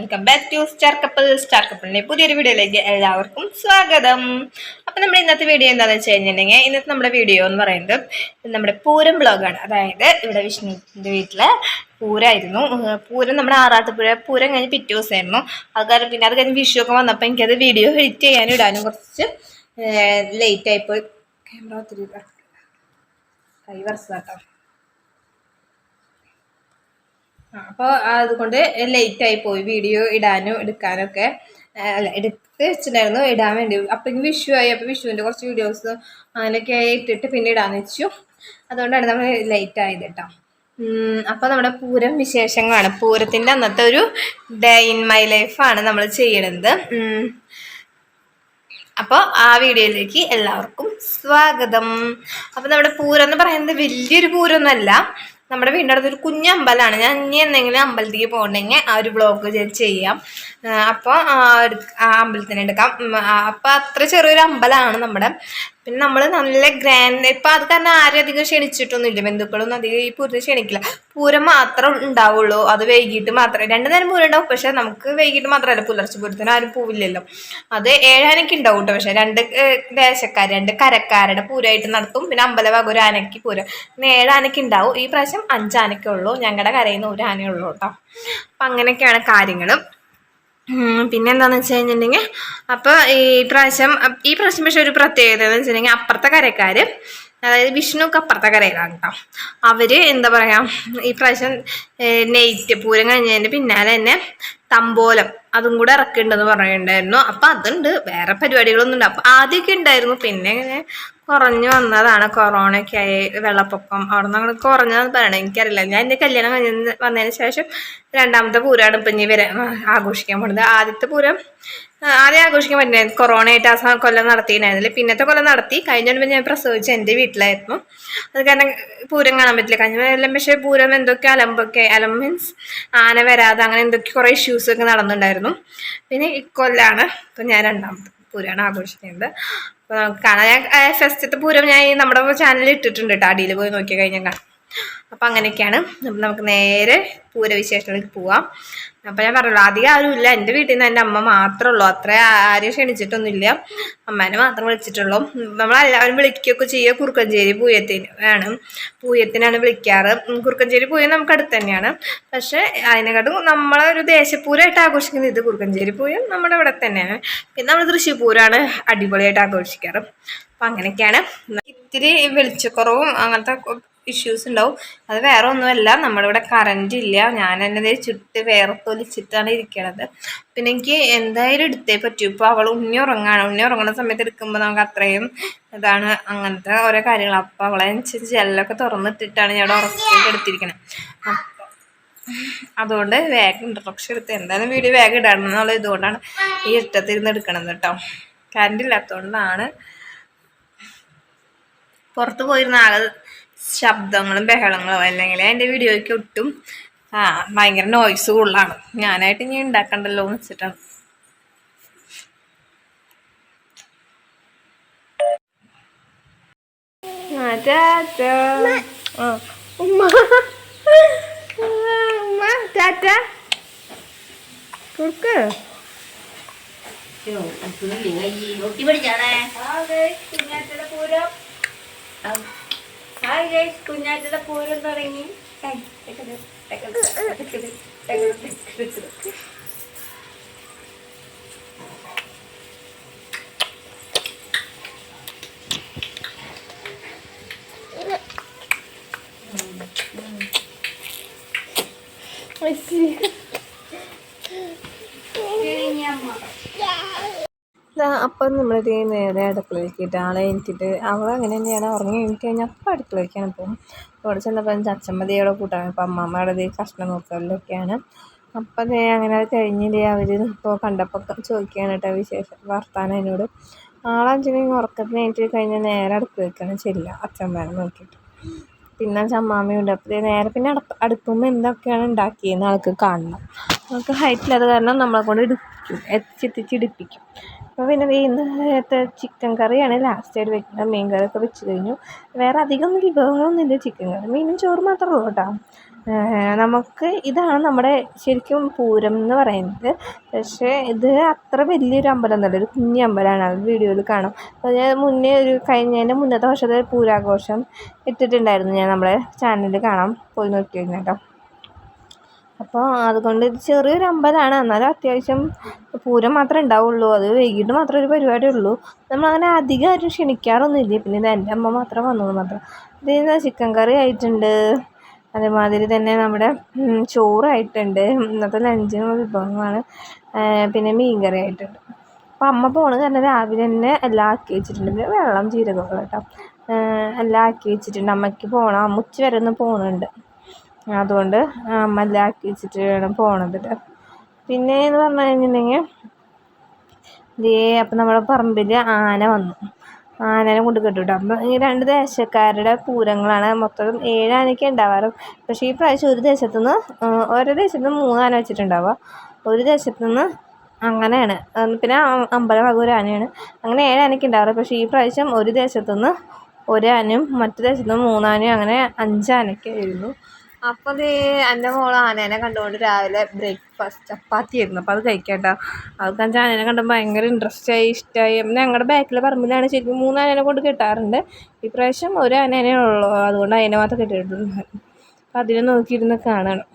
Welcome back to Star Couple Star കപ്പിളിന്റെ പുതിയൊരു വീഡിയോയിലേക്ക് എല്ലാവർക്കും സ്വാഗതം. അപ്പം നമ്മുടെ ഇന്നത്തെ വീഡിയോ എന്താണെന്ന് വെച്ച് കഴിഞ്ഞിട്ടുണ്ടെങ്കിൽ ഇന്നത്തെ നമ്മുടെ വീഡിയോ എന്ന് പറയുന്നത് നമ്മുടെ പൂരം ബ്ലോഗാണ് അതായത് ഇവിടെ വിഷ്ണുവിന്റെ വീട്ടിൽ പൂരമായിരുന്നു പൂരം നമ്മുടെ ആറാട്ടുപുഴ പൂരം കഴിഞ്ഞ് പിറ്റേ ദിവസമായിരുന്നു. അത് കാരണം പിന്നെ അത് കഴിഞ്ഞ് വിഷു ഒക്കെ വന്നപ്പോൾ എനിക്കത് വീഡിയോ എഡിറ്റ് ചെയ്യാനും ഇടാനും കുറച്ച് ലേറ്റ് ആയിപ്പോയി ക്യാമറ ഒത്തിരി കൈ വരച്ചതാട്ടോ. അപ്പോൾ അതുകൊണ്ട് ലേറ്റ് ആയി പോയി വീഡിയോ ഇടാനും എടുക്കാനും ഒക്കെ ആ, അല്ല എടുത്ത് വെച്ചിട്ടുണ്ടായിരുന്നു ഇടാൻ വേണ്ടി. അപ്പം വിഷു ആയി അപ്പോൾ വിഷുവിന്റെ കുറച്ച് വീഡിയോസ് അങ്ങനെയൊക്കെ ആയി ഇട്ടിട്ട് പിന്നെ ഇടാന്ന് വെച്ചു. അതുകൊണ്ടാണ് നമ്മൾ ലേറ്റ് ആയത് കേട്ടോ അപ്പോൾ നമ്മുടെ പൂരം വിശേഷങ്ങളാണ്. പൂരത്തിന്റെ അന്നത്തെ ഒരു ഡേ ഇൻ മൈ ലൈഫാണ് നമ്മൾ ചെയ്യണത്. അപ്പോൾ ആ വീഡിയോയിലേക്ക് എല്ലാവർക്കും സ്വാഗതം. അപ്പോൾ നമ്മുടെ പൂരം എന്ന് പറയുന്നത് വലിയൊരു പൂരമൊന്നുമല്ല. നമ്മുടെ വീടിന്റെ അടുത്തൊരു കുഞ്ഞമ്പലമാണ് ഞാൻ ഇനി എന്തെങ്കിലും അമ്പലത്തിലേക്ക് പോകണമെങ്കിൽ ആ ഒരു ബ്ലോഗ് ചെയ്യാം. അപ്പോൾ ആ അമ്പലത്തിന് എടുക്കാം. അപ്പോൾ അത്ര ചെറിയൊരു അമ്പലമാണ് നമ്മുടെ പിന്നെ നമ്മൾ നല്ല ഗ്രാൻഡ് ഇപ്പം അത് കാരണം ആരും അധികം ക്ഷണിച്ചിട്ടൊന്നുമില്ല. ബന്ധുക്കളൊന്നും അധികം ഈ പൂരത്തിന് ക്ഷണിക്കില്ല. പൂരം മാത്രം ഉണ്ടാവുള്ളൂ. അത് വൈകിട്ട് മാത്രമേ രണ്ട് നേരം പൂരം ഉണ്ടാവും. പക്ഷെ നമുക്ക് വൈകിട്ട് മാത്രമല്ല. പുലർച്ചെ പൂരത്തിന് ആരും പോവില്ലല്ലോ. അത് ഏഴാനയ്ക്ക് ഉണ്ടാവും കേട്ടോ പക്ഷെ രണ്ട് ദേശക്കാർ രണ്ട് കരക്കാരുടെ പൂരമായിട്ട് നടത്തും. പിന്നെ അമ്പലഭാഗം ഒരു ആനയ്ക്ക് പൂരം. പിന്നെ ഏഴാനയ്ക്ക് ഉണ്ടാവും. ഈ പ്രാവശ്യം അഞ്ചാനയ്ക്കുള്ളൂ ഞങ്ങളുടെ കരയിൽ നിന്ന് ഒരു ആനയുള്ളൂ കേട്ടോ അപ്പം അങ്ങനെയൊക്കെയാണ് കാര്യങ്ങൾ ഉം, പിന്നെ എന്താന്ന് വെച്ച് കഴിഞ്ഞിട്ടുണ്ടെങ്കിൽ അപ്പോൾ ഈ പ്രാവശ്യം ഈ പ്രാവശ്യം പക്ഷെ ഒരു പ്രത്യേകത എന്ന് വെച്ചിട്ടുണ്ടെങ്കിൽ അപ്പുറത്തെ കരക്കാർ അതായത് അപ്പുറത്തെ കരയിലാണ് കേട്ടോ അവർ എന്താ പറയുക ഈ പ്രാവശ്യം നെയ്റ്റ് പൂരം കഴിഞ്ഞതിന്റെ പിന്നാലെ തന്നെ തമ്പോലം അതും കൂടെ ഇറക്കുന്നുണ്ടെന്ന് പറയുന്നുണ്ടായിരുന്നു അപ്പം അതുണ്ട് വേറെ പരിപാടികളൊന്നും ഉണ്ട് അപ്പം ആദ്യമൊക്കെ ഉണ്ടായിരുന്നു പിന്നെ ഇങ്ങനെ കുറഞ്ഞു വന്നതാണ് കൊറോണയൊക്കെ ആയി വെള്ളപ്പൊക്കം. അവിടെ നിന്ന് അങ്ങനെ കുറഞ്ഞതെന്ന് പറയണം എനിക്കറിയില്ല. ഞാൻ എന്റെ കല്യാണം കഴിഞ്ഞ വന്നതിന് ശേഷം രണ്ടാമത്തെ പൂരമാണ് ഇപ്പം ഇനി വരെ ആഘോഷിക്കാൻ പോണത്. ആദ്യത്തെ പൂരം ആദ്യം ആഘോഷിക്കാൻ പറ്റില്ല? കൊറോണ ആയിട്ട് ആ കൊല്ലം നടത്തിയിട്ടുണ്ടായിരുന്നില്ല? പിന്നത്തെ കൊല്ലം നടത്തി. കഴിഞ്ഞ ഞാൻ പ്രസവിച്ച എന്റെ വീട്ടിലായിരുന്നു. അത് കാരണം പൂരം കാണാൻ പറ്റില്ല. കഴിഞ്ഞ എല്ലാം പക്ഷേ പൂരം എന്തൊക്കെ അലമ്പൊക്കെ അലം മീൻസ് ആന വരാതെ അങ്ങനെ എന്തൊക്കെ കുറേ ഇഷ്യൂസ് ഒക്കെ നടന്നിട്ടുണ്ടായിരുന്നു. പിന്നെ ഇക്കൊല്ലാണ് ഇപ്പം ഞാൻ രണ്ടാമത് പൂരമാണ് ആഘോഷിക്കുന്നത്. അപ്പോൾ നമുക്ക് കാണാം. ഞാൻ ഫസ്റ്റത്തെ പൂരം ഞാൻ നമ്മുടെ ചാനലിൽ ഇട്ടിട്ടുണ്ട് കേട്ടോ. അടിയിൽ പോയി നോക്കി കഴിഞ്ഞാൽ കാണാം. അപ്പം അങ്ങനെയൊക്കെയാണ്. അപ്പം നമുക്ക് നേരെ പൂരവിശേഷങ്ങളിലേക്ക് പോവാം. അപ്പം ഞാൻ പറഞ്ഞല്ലോ അധികം ആരും ഇല്ല. എന്റെ വീട്ടിൽ നിന്ന് എന്റെ അമ്മ മാത്രമേ ഉള്ളൂ. അത്ര ആരും ക്ഷണിച്ചിട്ടൊന്നുമില്ല. അമ്മേനെ മാത്രം വിളിച്ചിട്ടുള്ളൂ. നമ്മളെല്ലാവരും വിളിക്കുകയൊക്കെ ചെയ്യുക കുറുക്കഞ്ചേരി പൂയത്തിന് ആണ്. പൂയത്തിനാണ് വിളിക്കാറ്. കുറുക്കഞ്ചേരി പൂയം നമുക്ക് അടുത്ത് തന്നെയാണ്. പക്ഷേ അതിനെക്കാട്ടും നമ്മളെ ഒരു ദേശപൂരമായിട്ട് ആഘോഷിക്കുന്നത് ഇത് കുറുക്കഞ്ചേരി പൂയം നമ്മുടെ ഇവിടെ തന്നെയാണ്. പിന്നെ നമ്മൾ തൃശ്ശൂർ അടിപൊളിയായിട്ട് ആഘോഷിക്കാറ്. അപ്പം അങ്ങനെയൊക്കെയാണ്. ഇത്തിരി വെളിച്ചക്കുറവും അങ്ങനത്തെ ഇഷ്യൂസ് ഉണ്ടാവും. അത് വേറെ ഒന്നുമല്ല. നമ്മുടെ ഇവിടെ കറണ്ട് ഇല്ല. ഞാൻ എന്നെ ചുട്ട് വേർത്തൊലിച്ചിട്ടാണ് ഇരിക്കണത്. പിന്നെ എനിക്ക് എന്തായാലും എടുത്തേ പറ്റൂ. ഇപ്പോൾ അവൾ ഉണ്ണി ഉറങ്ങാണ്. ഉണ്ണി ഉറങ്ങുന്ന സമയത്ത് എടുക്കുമ്പോൾ നമുക്ക് അത്രയും ഇതാണ് അങ്ങനത്തെ ഓരോ കാര്യങ്ങൾ. അപ്പോൾ അവളെ ജെല്ലൊക്കെ തുറന്നിട്ടിട്ടാണ് ഞാൻ അവിടെ ഉറക്കി എടുത്തിരിക്കണത് അതുകൊണ്ട് വേഗം ഇൻട്രൊഡക്ഷൻ എടുത്ത്. എന്തായാലും വീഡിയോ വേഗം ഇടണം എന്നുള്ള ഇതുകൊണ്ടാണ് ഈ ഇഷ്ടത്തിരുന്ന് എടുക്കണത് കേട്ടോ. കറണ്ട് ഇല്ലാത്തതുകൊണ്ടാണ്. പുറത്ത് പോയിരുന്ന ആകെ ശബ്ദങ്ങളും ബഹളങ്ങളും അല്ലെങ്കിൽ എന്റെ വീഡിയോയ്ക്ക് ഒട്ടും ആ ഭയങ്കര നോയ്സ് കൂടുതലാണ്. ഞാനായിട്ട് ഇനി ഉണ്ടാക്കണ്ടല്ലോ എന്ന് വെച്ചിട്ടാണ്. ഇവിടെ കൊടുക്ക് കുഞ്ഞാറ്റയുടെ പൂരം. ഹായ് ഗൈസ് കുഞ്ഞാറ്റയുടെ പൂരം തുടങ്ങി. I see. അപ്പം നമ്മളിത് നേരെ അടുക്കളയിലേക്ക് ഇട്ടാളെ എനിക്കിട്ട് അവൾ അങ്ങനെ തന്നെയാണ്. ഉറങ്ങി എനിക്ക് കഴിഞ്ഞാൽ അപ്പം അടുക്കളയിലേക്കാണ് പോകും. അവിടെ ചെന്നപ്പോൾ അച്ഛമ്മതി അവിടെ കൂട്ടാൻ. അപ്പം അമ്മമ്മയുടെ ഇത് കഷ്ണം നോക്കലൊക്കെയാണ് അപ്പം ദേ അങ്ങനെ കഴിഞ്ഞില്ലേ അവർ ഇപ്പോൾ കണ്ടപ്പോൾ ചോദിക്കുകയാണ് കേട്ടോ വിശേഷം വർത്താനം എന്നോട്. ആളെഞ്ചിനെങ്കിൽ ഉറക്കത്തിന് എനിക്ക് കഴിഞ്ഞാൽ നേരെ അടുക്കളയിലേക്കാണ് ചെല്ലുക. അച്ഛമ്മേനെ നോക്കിയിട്ട്. പിന്നെ ചമ്മാമയുണ്ട് അപ്പോൾ നേരെ പിന്നെ അടുപ്പ് അടുപ്പുമ്പോൾ എന്തൊക്കെയാണ് ഉണ്ടാക്കിയെന്ന് ആൾക്ക് കാണണം. നമുക്ക് ഹൈറ്റിലത് കാരണം നമ്മളെ കൊണ്ട് ഇടിപ്പിക്കും. എത്തിച്ചെത്തിച്ചിടിപ്പിക്കും അപ്പോൾ പിന്നെ വൈകുന്നേരത്തെ ചിക്കൻ കറിയാണ് ലാസ്റ്റായിട്ട് വെക്കുന്നത് മീൻ കറിയൊക്കെ വെച്ച് കഴിഞ്ഞു. വേറെ അധികം വിഭവങ്ങളൊന്നും ഇല്ല ചിക്കൻ കറി. മീനും ചോറ് മാത്രമേ ഉള്ളൂ കേട്ടോ. നമുക്ക് ഇതാണ് നമ്മുടെ ശരിക്കും പൂരം എന്ന് പറയുന്നത്. പക്ഷേ ഇത് അത്ര വലിയൊരു അമ്പലം ഒന്നുമല്ല ഒരു കുഞ്ഞി അമ്പലമാണ്. അത് വീഡിയോയിൽ കാണും. അപ്പോൾ ഞാൻ മുന്നേ ഒരു കഴിഞ്ഞതിന്റെ മുന്നത്തെ വർഷത്തെ പൂരാഘോഷം ഇട്ടിട്ടുണ്ടായിരുന്നു ഞാൻ നമ്മുടെ ചാനലിൽ കാണാം പോയി നോക്കി കഴിഞ്ഞാൽ കേട്ടോ. അപ്പോൾ അതുകൊണ്ട് ഇത് ചെറിയൊരു അമ്പലമാണ് എന്നാലും അത്യാവശ്യം പൂരം മാത്രമേ ഉണ്ടാവുള്ളൂ. അത് വൈകിട്ട് മാത്രമേ ഒരു പരിപാടി ഉള്ളൂ. നമ്മളങ്ങനെ അധികം ആരും ക്ഷണിക്കാറൊന്നുമില്ല. പിന്നെ ഇത് എന്റെ അമ്മ മാത്രം വന്നത് മാത്രം. ഇതിന് ചിക്കൻ കറി ആയിട്ടുണ്ട്. അതേമാതിരി തന്നെ നമ്മുടെ ചോറായിട്ടുണ്ട്. ഇന്നത്തെ ലഞ്ച് വിഭവങ്ങളാണ് പിന്നെ മീൻ കറി ആയിട്ടുണ്ട്. അപ്പോൾ അമ്മ പോണ കാരണം രാവിലെ തന്നെ എല്ലാം ആക്കി വെച്ചിട്ടുണ്ട്. പിന്നെ വെള്ളം ജീരകമൊക്കെ കേട്ടോ എല്ലാം ആക്കി വെച്ചിട്ടുണ്ട്. അമ്മയ്ക്ക് പോകണം അമ്മ ഉച്ച വരെ ഒന്ന് പോകുന്നുണ്ട് അതുകൊണ്ട് അമ്മ എല്ലാം വെച്ചിട്ട് വേണം പോകണത്. പിന്നെ എന്ന് പറഞ്ഞു കഴിഞ്ഞിട്ടുണ്ടെങ്കിൽ ദേ അപ്പം നമ്മുടെ പറമ്പിൽ ആന വന്നു. ആനനെ കൊണ്ട് കെട്ടു കേട്ടോ അപ്പം ഈ രണ്ട് ദേശക്കാരുടെ പൂരങ്ങളാണ് മൊത്തം ഏഴ് ആനയ്ക്ക് ഉണ്ടാവാറ്. പക്ഷേ ഈ പ്രാവശ്യം ഒരു ദേശത്തുനിന്ന് ഓരോ ദേശത്തു നിന്ന് മൂന്ന് ആന വെച്ചിട്ടുണ്ടാവുക. ഒരു ദേശത്തു നിന്ന് അങ്ങനെയാണ് പിന്നെ അമ്പലം ഒരു ആനയാണ്. അങ്ങനെ ഏഴ് ആനയ്ക്ക് ഉണ്ടാവാറ്. പക്ഷേ ഈ പ്രാവശ്യം ഒരു ദേശത്തു നിന്ന് ആനയും മറ്റു ദേശത്തു നിന്ന് മൂന്നാനയും അങ്ങനെ അഞ്ച് ആനയ്ക്കായിരുന്നു അപ്പോൾ ദേ എന്റെ മോൾ ആനേനെ കണ്ടുകൊണ്ട് രാവിലെ ബ്രേക്ക്ഫാസ്റ്റ് ചപ്പാത്തി ആയിരുന്നു അപ്പോൾ അത് കഴിക്കേണ്ട അത് കഞ്ച ആനേനെ കണ്ടപ്പോൾ ഭയങ്കര ഇൻട്രസ്റ്റ് ആയി ഇഷ്ടമായി ഞങ്ങളുടെ ബാക്കിലെ പറമ്പിലാണ് ശരിക്കും മൂന്ന് ആനേനെ കൊണ്ട് കെട്ടാറുണ്ട്. ഇപ്രാവശ്യം ഒരു ആനേനെ ഉള്ളൂ. അതുകൊണ്ട് അതിനെ മാത്രം കെട്ടിയിട്ടുണ്ട്. അപ്പം അതിനെ നോക്കിയിരുന്ന് കാണണം.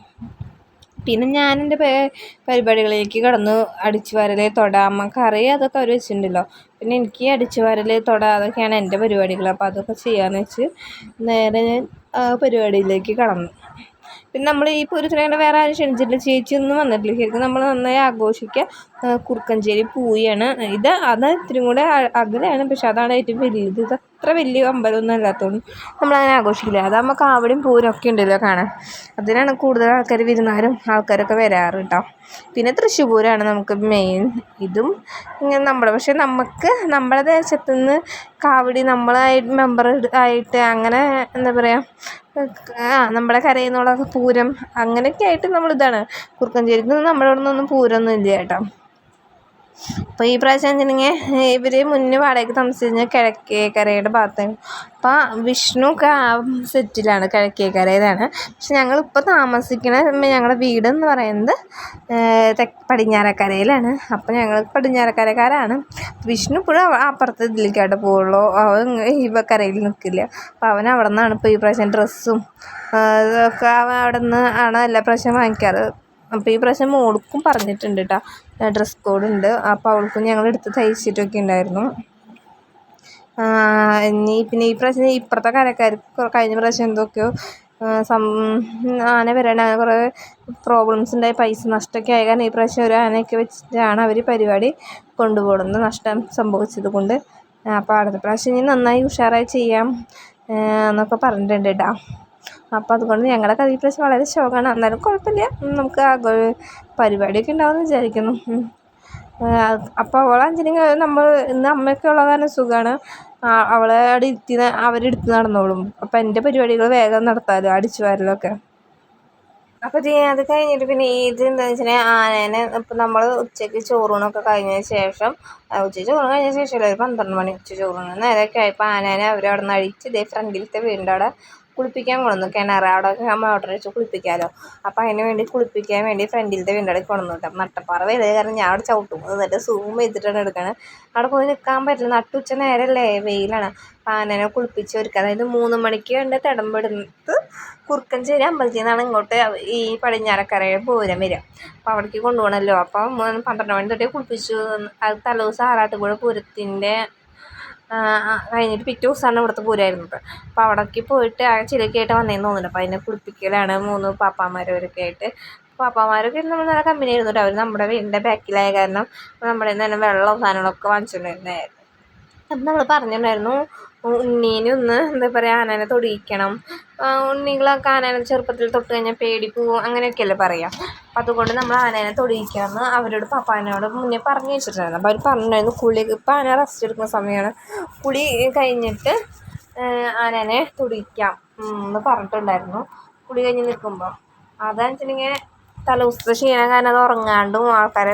പിന്നെ ഞാൻ എന്റെ പരിപാടികളിലേക്ക് കടന്നു. അടിച്ചു വരൽ തൊട അമ്മ കറി അതൊക്കെ അവർ വെച്ചിട്ടുണ്ടല്ലോ. പിന്നെ എനിക്ക് അടിച്ചു വരൽ തൊട അതൊക്കെയാണ് എന്റെ പരിപാടികൾ അപ്പോൾ അതൊക്കെ ചെയ്യാമെന്ന് വെച്ച് നേരെ ഞാൻ പരിപാടിയിലേക്ക് കടന്നു. പിന്നെ നമ്മൾ ഈ പൂരത്തിന് വേറെ ആരും ക്ഷണിച്ചിട്ടില്ല. ചേച്ചിയൊന്നും വന്നിട്ടില്ല. ശരിക്കും നമ്മൾ നന്നായി ആഘോഷിക്കുക കുറുക്കഞ്ചേരി പൂയാണ്. ഇത് അത് ഇത്തിരി കൂടെ അകലെയാണ് പക്ഷെ അതാണ് ഏറ്റവും വലിയത് ഇത് അത്ര വലിയ അമ്പലമൊന്നും അല്ലാത്തതുകൊണ്ട് നമ്മളങ്ങനെ ആഘോഷിക്കില്ല. അതാകുമ്പോൾ കാവടിയും ഒക്കെ ഉണ്ടല്ലോ കാണാൻ. അതിനാണ് കൂടുതൽ ആൾക്കാർ വിരുന്നാരും ആൾക്കാരൊക്കെ വരാറ് കേട്ടോ പിന്നെ തൃശ്ശൂർ പൂരമാണ് നമുക്ക് മെയിൻ ഇതും ഇങ്ങനെ നമ്മുടെ പക്ഷെ നമുക്ക് നമ്മുടെ ദേശത്തു നിന്ന് കാവടി നമ്മളായി മെമ്പർ ആയിട്ട് അങ്ങനെ എന്താ പറയുക ആ നമ്മുടെ കരയിൽ നിന്നുള്ള പൂരം അങ്ങനെയൊക്കെ ആയിട്ട് നമ്മളിതാണ് കുറുക്കഞ്ചേരിയിൽ നിന്ന് നമ്മുടെ അവിടെ നിന്നൊന്നും പൂരമൊന്നും ഇല്ല കേട്ടോ. അപ്പോൾ ഈ പ്രാവശ്യം വെച്ചിട്ടുണ്ടെങ്കിൽ ഇവർ മുന്നേ വാടകയ്ക്ക് താമസിച്ചിരുന്ന കിഴക്കേക്കരയുടെ ഭാഗത്താണ് അപ്പോൾ വിഷ്ണു ഒക്കെ ആ സെറ്റിലാണ് കിഴക്കേക്കരയിലാണ് പക്ഷെ ഞങ്ങളിപ്പോൾ താമസിക്കണ ഞങ്ങളുടെ വീട് എന്ന് പറയുന്നത് പടിഞ്ഞാറക്കരയിലാണ്. അപ്പോൾ ഞങ്ങൾ പടിഞ്ഞാറക്കരക്കാരാണ്. വിഷ്ണു ഇപ്പോഴും അപ്പുറത്ത് ഇതിലേക്കായിട്ട് പോവുള്ളൂ. അവൻ ഈ കരയിൽ നിൽക്കില്ല അപ്പോൾ അവൻ അവിടെ നിന്നാണ് ഇപ്പോൾ ഈ പ്രാവശ്യം ഡ്രസ്സും ഇതൊക്കെ അവൻ അവിടെ നിന്ന് ആണ് എല്ലാ പ്രാവശ്യം വാങ്ങിക്കാറ്. അപ്പോൾ ഈ പ്രാവശ്യം മോൾക്കും പറഞ്ഞിട്ടുണ്ട് കേട്ടോ ഡ്രസ്സ് കോഡ് ഉണ്ട്. അപ്പോൾ അവൾക്കും ഞങ്ങൾ എടുത്ത് തയ്ച്ചിട്ടൊക്കെ ഉണ്ടായിരുന്നു. ഇനി പിന്നെ ഈ പ്രാവശ്യം ഇപ്പുറത്തെ കരക്കാർക്ക് കൊ- കഴിഞ്ഞ പ്രാവശ്യം എന്തൊക്കെയോ സം ആന വരാൻ കുറേ പ്രോബ്ലംസ് ഉണ്ടായി. പൈസ നഷ്ടമൊക്കെ ആയ. കാരണം ഈ പ്രാവശ്യം ഒരു ആനയൊക്കെ വെച്ചിട്ടാണ് അവർ പരിപാടി കൊണ്ടുപോകുന്നത്. നഷ്ടം സംഭവിച്ചത് കൊണ്ട്. അപ്പോൾ അടുത്ത പ്രാവശ്യം ഇനി നന്നായി ഉഷാറായി ചെയ്യാം എന്നൊക്കെ പറഞ്ഞിട്ടുണ്ട് കേട്ടോ അപ്പോൾ അതുകൊണ്ട് ഞങ്ങളുടെ കഥ പ്രശ്നം വളരെ ശോകമാണ്. എന്നാലും കുഴപ്പമില്ല. നമുക്ക് ആഘോ പരിപാടിയൊക്കെ ഉണ്ടാവുമെന്ന് വിചാരിക്കുന്നു. അപ്പോൾ അവൾ അവളാണെന്നുവെച്ചിട്ടുണ്ടെങ്കിൽ നമ്മൾ ഇന്ന് അമ്മയൊക്കെ ഉള്ള കാരണം സുഖമാണ്. അവളെ അവിടെ ഇരുത്തി അവരെടുത്ത് നടന്നോളും. അപ്പോൾ എന്റെ പരിപാടികൾ വേഗം നടത്താമല്ലോ അടിച്ചു വാരലൊക്കെ. അപ്പോൾ ചെയ്യാൻ അത് കഴിഞ്ഞിട്ട് പിന്നെ ഇത് എന്താണെന്ന് വെച്ചിട്ടുണ്ടെങ്കിൽ ആനേനെ ഇപ്പം നമ്മൾ ഉച്ചയ്ക്ക് ചോറൂണൊക്കെ കഴിഞ്ഞതിന് ശേഷം ഉച്ച ചോറ് കഴിഞ്ഞ ശേഷം ഒരു പന്ത്രണ്ട് മണി ഉച്ച ചോറൂണ്. നേരെയൊക്കെ ആയപ്പോൾ ആനേനെ അവരവിടെ നിന്ന് അഴിച്ച് ഇതേ ഫ്രണ്ടിലത്തെ വീടിന്റെ അവിടെ കുളിപ്പിക്കാൻ കൊണ്ടുവന്നു. കിണർ അവിടെ മോട്ടർ വെച്ച് കുളിപ്പിക്കാമല്ലോ അപ്പോൾ അതിന് വേണ്ടി കുളിപ്പിക്കാൻ വേണ്ടി ഫ്രണ്ടിലത്തെ അവിടെ കൊണ്ടുവന്നു കേട്ടോ. നട്ടപ്പാറ വലുത് കാരണം ഞാൻ അവിടെ ചവിട്ടും. എന്നിട്ട് സൂം ചെയ്തിട്ടാണ് എടുക്കണത് അവിടെ പോയി നിൽക്കാൻ പറ്റില്ല. നട്ടുച്ച നേരമല്ലേ വെയിലാണ്. പാനനെ കുളിപ്പിച്ച് ഒരുക്കുക അതായത് മൂന്ന് മണിക്ക് കണ്ട് തിടമ്പെടുത്ത് കുറുക്കഞ്ചേരി അമ്പലത്തിൽ നിന്നാണ് ഇങ്ങോട്ട് ഈ പടിഞ്ഞാറക്കരയിൽ പൂരം വരിക. അപ്പോൾ അവിടേക്ക് കൊണ്ടുപോകണമല്ലോ അപ്പം പന്ത്രണ്ട് മണി തൊട്ടേ കുളിപ്പിച്ചു. അത് തലേദിവസം ആറാട്ടുപുഴ പൂരത്തിന്റെ കഴിഞ്ഞിട്ട് പിറ്റേ ദിവസമാണ് ഇവിടുത്തെ പൂരമായിരുന്നത്. അപ്പോൾ അവിടേക്ക് പോയിട്ട് ആ ചിലക്കായിട്ട് വന്നേന്ന് തോന്നുന്നുണ്ട് അപ്പോൾ അതിനെ കുളിപ്പിക്കലാണ് മൂന്ന് പാപ്പാമാരവരൊക്കെ ആയിട്ട്. പാപ്പാമാരൊക്കെ നമ്മൾ നല്ല കമ്പനി ആയിരുന്നു അവർ നമ്മുടെ വീടിന്റെ ബാക്കിലായ കാരണം നമ്മുടെ നിന്ന് തന്നെ വെള്ളവും സാധനങ്ങളൊക്കെ വാങ്ങിച്ചിട്ടുണ്ടായിരുന്നായിരുന്നു അപ്പം നമ്മൾ പറഞ്ഞിട്ടുണ്ടായിരുന്നു ഉണ്ണീനെ ഒന്ന് എന്താ പറയുക ആനേനെ തൊടിയിക്കണം. ഉണ്ണികളൊക്കെ ആനേനെ ചെറുപ്പത്തിൽ തൊട്ട് കഴിഞ്ഞാൽ പേടി പോവും അങ്ങനെയൊക്കെയല്ലേ പറയുക അപ്പം അതുകൊണ്ട് നമ്മൾ ആനേനെ തൊടിയിക്കാമെന്ന് അവരോട് പപ്പാനോട് മുന്നേ പറഞ്ഞു വെച്ചിട്ടുണ്ടായിരുന്നു. അപ്പോൾ അവർ പറഞ്ഞിട്ടുണ്ടായിരുന്നു കുളി ഇപ്പം ആന റെസ്റ്റ് എടുക്കുന്ന സമയമാണ് കുളി കഴിഞ്ഞിട്ട് ആനേനെ തൊടിയിക്കാം എന്ന് പറഞ്ഞിട്ടുണ്ടായിരുന്നു. കുളി കഴിഞ്ഞ് നിൽക്കുമ്പോൾ അതാണെന്ന് വെച്ചിട്ടുണ്ടെങ്കിൽ തലേദിവസത്തെ ക്ഷീണം കാരണം അത് ഉറങ്ങാണ്ടും ആൾക്കാരെ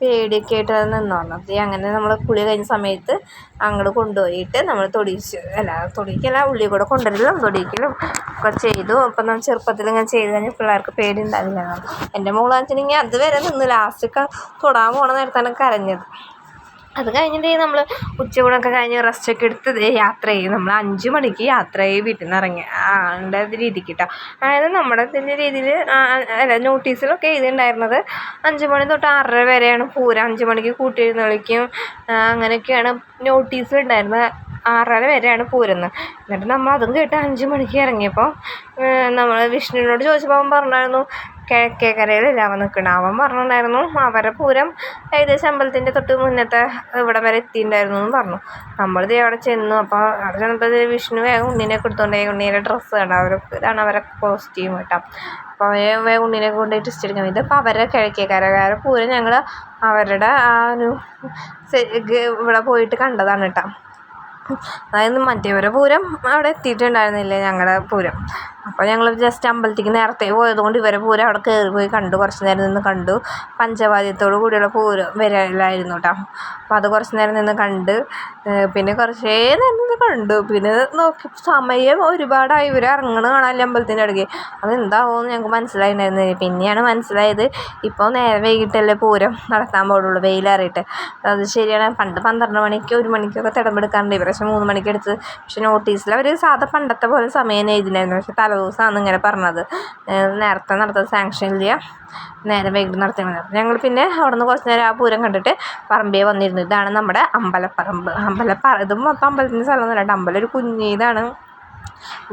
പേടിയൊക്കെ ആയിട്ട് അത് നിന്നോളണം. അപ്പോൾ അങ്ങനെ നമ്മൾ കുളി കഴിഞ്ഞ സമയത്ത് അങ്ങോട്ട് കൊണ്ടുപോയിട്ട് നമ്മൾ തൊടിച്ച് അല്ല തൊടിക്കല്ല ഉള്ളി കൂടെ കൊണ്ടുവരലും തൊടിക്കലും ഒക്കെ ചെയ്തു. അപ്പം നമ്മൾ ചെറുപ്പത്തിൽ ഇങ്ങനെ ചെയ്ത് കഴിഞ്ഞാൽ പിള്ളേർക്ക് പേടി ഉണ്ടാവില്ല എന്റെ മോളാണെന്ന് വെച്ചിട്ടുണ്ടെങ്കിൽ അതുവരെ നിന്ന് ലാസ്റ്റൊക്കെ തൊടാൻ പോണ നേരത്താണ് കരഞ്ഞത്. അത് കഴിഞ്ഞിട്ട് നമ്മൾ ഉച്ചയൂണൊക്കെ കഴിഞ്ഞ് റെസ്റ്റൊക്കെ എടുത്ത് യാത്ര ചെയ്യും. നമ്മൾ അഞ്ച് മണിക്ക് യാത്ര ചെയ്ത് വീട്ടിൽ നിന്ന് ഇറങ്ങി. ആളുടെ രീതിക്ക് കേട്ടോ അതായത് നമ്മുടെ ഇതിന്റെ രീതിയിൽ അല്ല നോട്ടീസിലൊക്കെ എഴുതിയിട്ടുണ്ടായിരുന്നത് അഞ്ച് മണി തൊട്ട് ആറര വരെയാണ് പൂരം. അഞ്ച് മണിക്ക് കൂട്ടിയെഴുന്നള്ളിക്കും അങ്ങനെയൊക്കെയാണ് നോട്ടീസിലുണ്ടായിരുന്നത് ആറര വരെയാണ് പൂരുന്നത് എന്നിട്ട് നമ്മൾ അതും കേട്ട് അഞ്ച് മണിക്ക് ഇറങ്ങിയപ്പോൾ നമ്മൾ വിഷ്ണുവിനോട് ചോദിച്ചപ്പോൾ അവൻ പറഞ്ഞായിരുന്നു കിഴക്കേക്കരയിലല്ല അവൻ നിൽക്കണം. അവൻ പറഞ്ഞിട്ടുണ്ടായിരുന്നു അവരെ പൂരം ഏകദേശം അമ്പലത്തിന്റെ തൊട്ട് മുന്നത്തെ ഇവിടെ വരെ എത്തിയിട്ടുണ്ടായിരുന്നു എന്ന് പറഞ്ഞു. നമ്മളിത് അവിടെ ചെന്നു. അപ്പോൾ അവിടെ ചെന്നപ്പോൾ വിഷ്ണു വേഗം ഉണ്ണിനെ കൊടുത്തോണ്ടേ ഉണ്ണീന്റെ ഡ്രസ്സ് കണ്ട. അവർക്ക് ഇതാണ് അവരെ കോസ്റ്റ്യൂം കേട്ടോ. അപ്പോൾ വേഗം ഉണ്ണിനെ കൊണ്ടുപോയി ടെസ്റ്റ് എടുക്കാൻ ഇതിപ്പോൾ അവരെ കിഴക്കേക്കരക്കാരെ പൂരം ഞങ്ങൾ അവരുടെ ആ ഒരു ഇവിടെ പോയിട്ട് കണ്ടതാണ് കേട്ടോ. അതായത് മറ്റേവരെ പൂരം അവിടെ എത്തിയിട്ടുണ്ടായിരുന്നില്ല ഞങ്ങളുടെ പൂരം. അപ്പോൾ ഞങ്ങൾ ജസ്റ്റ് അമ്പലത്തിലേക്ക് നേരത്തെ പോയതുകൊണ്ട് ഇവരെ പൂരം അവിടെ കയറി പോയി കണ്ടു. കുറച്ച് നേരം നിന്ന് കണ്ടു. പഞ്ചവാദ്യത്തോടു കൂടിയുള്ള പൂരം വരലായിരുന്നു കേട്ടോ അപ്പോൾ അത് കുറച്ച് നേരം നിന്ന് കണ്ട് പിന്നെ കുറച്ചേ നേരം കണ്ടു. പിന്നെ നോക്കി സമയം ഒരുപാടായി. ഇവർ ഇറങ്ങണ കാണാൻ അമ്പലത്തിന്റെ അടുക്ക്. അതെന്താവുമെന്ന് ഞങ്ങൾക്ക് മനസ്സിലായിട്ടുണ്ടായിരുന്നില്ല പിന്നെയാണ് മനസ്സിലായത് ഇപ്പോൾ നേരെ വൈകിട്ടല്ലേ പൂരം നടത്താൻ പാടുള്ളൂ വെയിലേറിയിട്ട് അത് ശരിയാണ്. പണ്ട് പന്ത്രണ്ട് മണിക്ക് ഒരു മണിക്കൊക്കെ തിടമ്പെടുക്കാറുണ്ട്. പക്ഷേ മൂന്ന് മണിക്ക് എടുത്ത്. പക്ഷേ നോട്ടീസിൽ അവർ സാധാ പണ്ടത്തെ പോലെ സമയം എഴുതിയിട്ടുണ്ടായിരുന്നു പക്ഷേ തലേദിവസമാണ് ഇങ്ങനെ പറഞ്ഞത്. നേരത്തെ നടത്താൻ സാങ്ഷൻ ഇല്ല. നേരെ വൈകിട്ട് നടത്തിയാൽ മതി ഞങ്ങൾ പിന്നെ അവിടെ നിന്ന് കുറച്ച് നേരം ആ പൂരം കണ്ടിട്ട് പറമ്പേ വന്നിരുന്നു. ഇതാണ് നമ്മുടെ അമ്പലപ്പറമ്പ്. അമ്പലപ്പറ ഇതും മൊത്തം അമ്പലത്തിന്റെ സ്ഥലമൊന്നുമല്ല കേട്ടോ അമ്പലം ഒരു കുഞ്ഞിതാണ്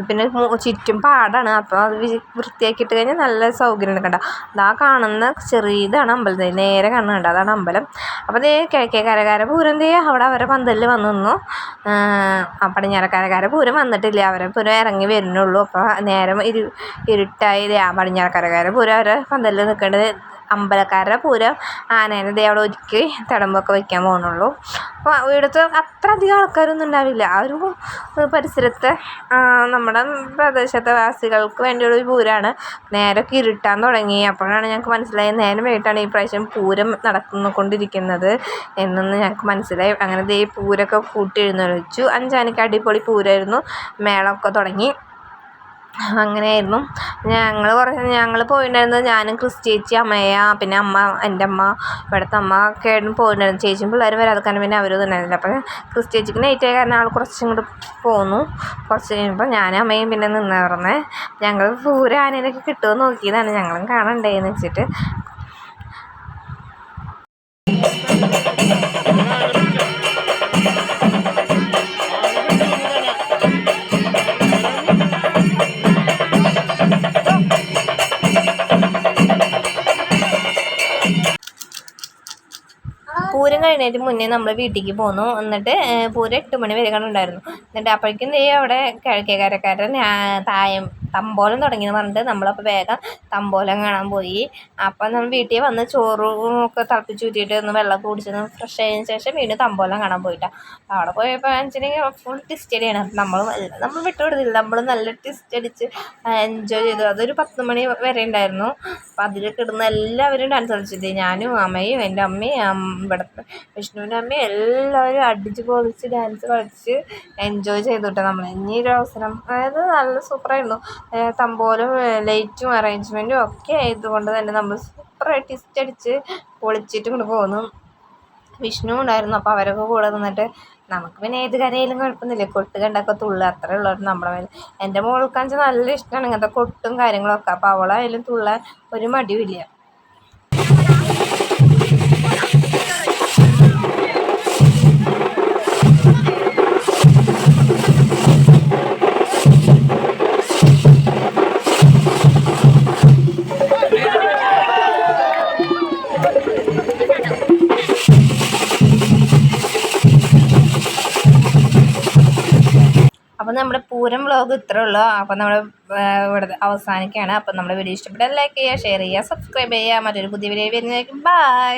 പിന്നെ ചുറ്റും പാടാണ്. അപ്പോൾ അത് വൃത്തിയാക്കിയിട്ട് കഴിഞ്ഞാൽ നല്ല സൗകര്യമുണ്ട് കണ്ടോ. അതാ കാണുന്ന ചെറിയതാണ് അമ്പലത്തിൽ നേരെ കാണുന്നുണ്ട് അതാണ് അമ്പലം. അപ്പോൾ ദേ കരകാര പൂരം ദേ അവിടെ അവരെ പന്തലിൽ വന്ന് നിന്നു. പടിഞ്ഞാറക്കരകാര പൂരം വന്നിട്ടില്ല. അവരെ പൂരം ഇറങ്ങി വരുന്നുള്ളൂ അപ്പോൾ നേരം ഇരു ഇരുട്ടായി ആ പടിഞ്ഞാറക്കരകാര പൂരം അവരെ പന്തലിൽ നിൽക്കേണ്ടത് അമ്പലക്കാരുടെ പൂരം ആനേനെ ദേ അവിടെ ഒരുക്കി തടമ്പൊക്കെ വയ്ക്കാൻ പോകുന്നുള്ളൂ അപ്പോൾ ഇവിടുത്തെ അത്ര അധികം ആൾക്കാരൊന്നും ഉണ്ടാവില്ല. ആ ഒരു പരിസരത്തെ നമ്മുടെ പ്രദേശത്തെ വാസികൾക്ക് വേണ്ടിയുള്ള ഒരു പൂരമാണ് നേരമൊക്കെ ഇരുട്ടാൻ തുടങ്ങി. അപ്പോഴാണ് ഞങ്ങൾക്ക് മനസ്സിലായത് നേരം വൈകിട്ടാണ് ഈ പ്രാവശ്യം പൂരം നടന്നുകൊണ്ടിരിക്കുന്നത് എന്നൊന്ന് ഞങ്ങൾക്ക് മനസ്സിലായി. അങ്ങനെ ദേ പൂരമൊക്കെ കൂട്ടി എഴുന്നള്ളിച്ചു അഞ്ചാനയ്ക്ക് അടിപൊളി പൂരമായിരുന്നു മേളമൊക്കെ തുടങ്ങി. അങ്ങനെയായിരുന്നു. ഞങ്ങൾ കുറേ ഞങ്ങൾ പോയിട്ടുണ്ടായിരുന്നത് ഞാനും ക്രിസ്റ്റി ചേച്ചി അമ്മയ പിന്നെ അമ്മ എന്റെ അമ്മ ഇവിടുത്തെ അമ്മ ഒക്കെ ആയിരുന്നു പോയിട്ടുണ്ടായിരുന്നു ചേച്ചിയും പിള്ളേരും വരാതെ കാരണം പിന്നെ അവരും തന്നെയായിരുന്നു അപ്പം ക്രിസ്റ്റി ചേച്ചിക്ക് നൈറ്റ് ആയ കാരണം ആൾ കുറച്ച് ഇങ്ങോട്ട് പോന്നു. കുറച്ച് കഴിയുമ്പോൾ ഞാനും അമ്മയും പിന്നെ നിന്ന് പറഞ്ഞേ. ഞങ്ങൾ പൂരം ആനേനൊക്കെ കിട്ടുമോ നോക്കിയതാണ്. ഞങ്ങളും കാണണ്ടേന്ന് വെച്ചിട്ട് Thank വെച്ചിട്ട്. കഴിഞ്ഞതിന് മുന്നേ നമ്മൾ വീട്ടിലേക്ക് പോന്നു. എന്നിട്ട് പൂരം എട്ട് മണി വരെ കണ്ടുണ്ടായിരുന്നു എന്നിട്ട് അപ്പോഴേക്കും ദേ അവിടെ കിഴക്കേക്കരക്കാരൻ തായം തമ്പോലം തുടങ്ങിയെന്ന് പറഞ്ഞിട്ട് നമ്മളപ്പോൾ വേഗം തമ്പോലം കാണാൻ പോയി. അപ്പം നമ്മൾ വീട്ടിൽ വന്ന് ചോറും ഒക്കെ തിളപ്പിച്ച് ഊറ്റിയിട്ട് ഒന്ന് വെള്ളമൊക്കെ കുടിച്ചൊന്ന് ഫ്രഷ് ആയതിനു ശേഷം വീണ്ടും തമ്പോലം കാണാൻ പോയിട്ടാണ് അവിടെ പോയപ്പോൾ വെച്ചിട്ടുണ്ടെങ്കിൽ ഫുൾ ടിസ്റ്റ് അടിയാണ്. നമ്മൾ നമ്മൾ വിട്ടുകൊടുത്തില്ല നമ്മൾ നല്ല ടിസ്റ്റ് അടിച്ച് എൻജോയ് ചെയ്തു. അതൊരു പത്ത് മണി വരെ ഉണ്ടായിരുന്നു. അപ്പം അതിൽ കിടന്ന് എല്ലാവരും ഡാൻസ് കളിച്ചത് ഞാനും അമ്മയും എന്റെ അമ്മയും ഇവിടുത്തെ വിഷ്ണുവിന്റെ അമ്മയും എല്ലാവരും അടിച്ച് പൊളിച്ച് ഡാൻസ് കളിച്ച് എൻജോയ് ചെയ്തു കേട്ടോ നമ്മൾ ഇനി ഒരു അവസരം. അതായത് നല്ല സൂപ്പറായിരുന്നു തമ്പോലും ലൈറ്റും അറേഞ്ച്മെന്റും ഒക്കെ ആയതുകൊണ്ട് തന്നെ നമ്മൾ സൂപ്പറായിട്ട് അടിച്ച് പൊളിച്ചിട്ട് ഇങ്ങോട്ട് പോന്നു. വിഷ്ണു ഉണ്ടായിരുന്നു. അപ്പോൾ അവരൊക്കെ കൂടെ നിന്നിട്ട് നമുക്ക് പിന്നെ ഏത് കരയിലും കുഴപ്പമൊന്നുമില്ല. കൊട്ട് കണ്ടൊക്കെ തുള്ളു. അത്രേ ഉള്ളവർ നമ്മുടെ മേലെ. എന്റെ മോൾക്കാണെന്ന് നല്ല ഇഷ്ടമാണ് ഇങ്ങനത്തെ കൊട്ടും കാര്യങ്ങളൊക്കെ. അപ്പോൾ അവളായാലും തുള്ളാൻ ഒരു മടിയുമില്ല. നമ്മുടെ പൂരം വ്ളോഗ് ഇത്രേ ഉള്ളൂ. അപ്പോൾ നമ്മൾ ഇവിടെ അവസാനിക്കുകയാണ്. അപ്പോൾ നമ്മുടെ വീഡിയോ ഇഷ്ടപ്പെട്ടാൽ ലൈക്ക് ചെയ്യുക ഷെയർ ചെയ്യുക സബ്സ്ക്രൈബ് ചെയ്യുക. മറ്റൊരു പുതിയ വീഡിയോ വരുന്നതായിരിക്കും. ബൈ